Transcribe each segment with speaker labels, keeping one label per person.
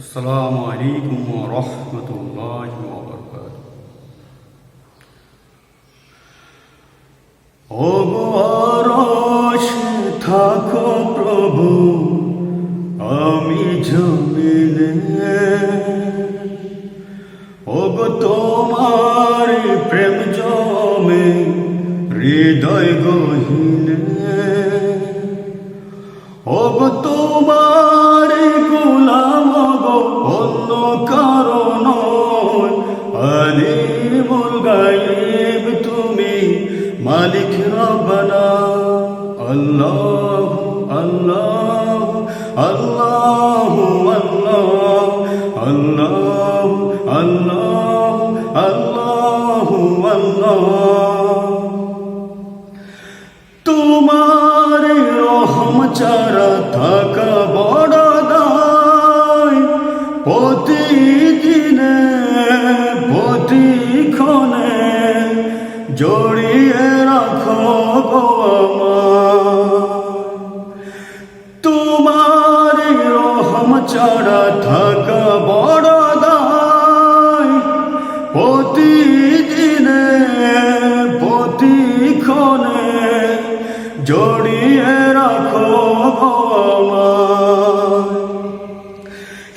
Speaker 1: আসসালামু আলাইকুম রহমতুল্লাহ ও আরশ থাকো প্রভু, আমি জমিনে। গো তোমার প্রেম জমে, হৃদয় গহিনে। গো তোমার মালিক রব্বানা। আল্লাহ আল্লাহ আল্লাহ আল্লাহ। আল্লাহ আল্লাহ আল্লাহ আল্লাহ। তোমার রহম চারা থাকা বড় দায়। প্রতিদিনে, প্রতিক্ষণে রাখো গো। তোমার রহম চারা থাকা বড় দায় প্রতিদিনে প্রতিক্ষণে জড়িয়ে রাখো।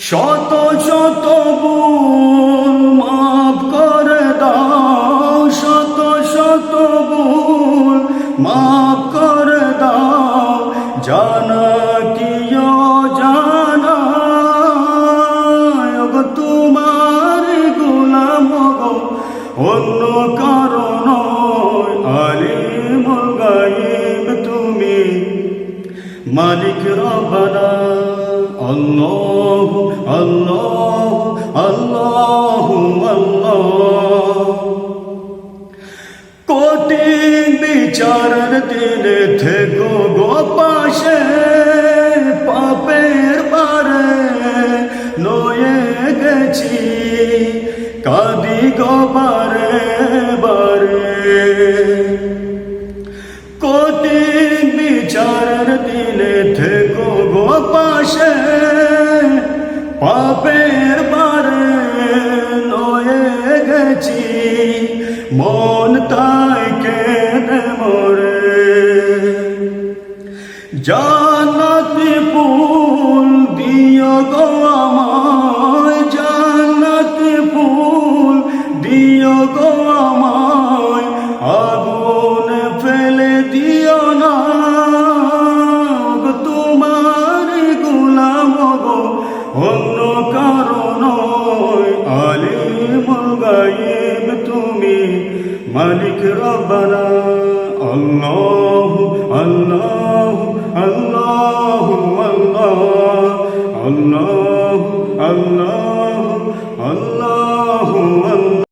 Speaker 1: শত শত ভুল অন্য কারণ আলিমুল গায়েব তুমি। মালিক রব্বানা, আল্লাহ আল্লাহ আল্লাহ আল্লাহ। কোটি বিচারের দিনে থেকো গো পাশে, পাপের পারে নয়ে গেছি। কাদি গো বারে কোটি বিচারের দিনে থেকো গো পাশে, পাপের বারে নয়ে গেছি, মন তাই কেঁদে মরে। জান্নাতি ফুল দিও গো দিও গো আমায়, আগুন ফেলে দিও না। তোমার গোলাম গো, অন্য কারণ আলিমুল গায়েব তুমি, মালিক রব্বানা। আল্লাহ আল্লাহ আল্লাহ আল্লাহ আল্লাহ আল্লাহ।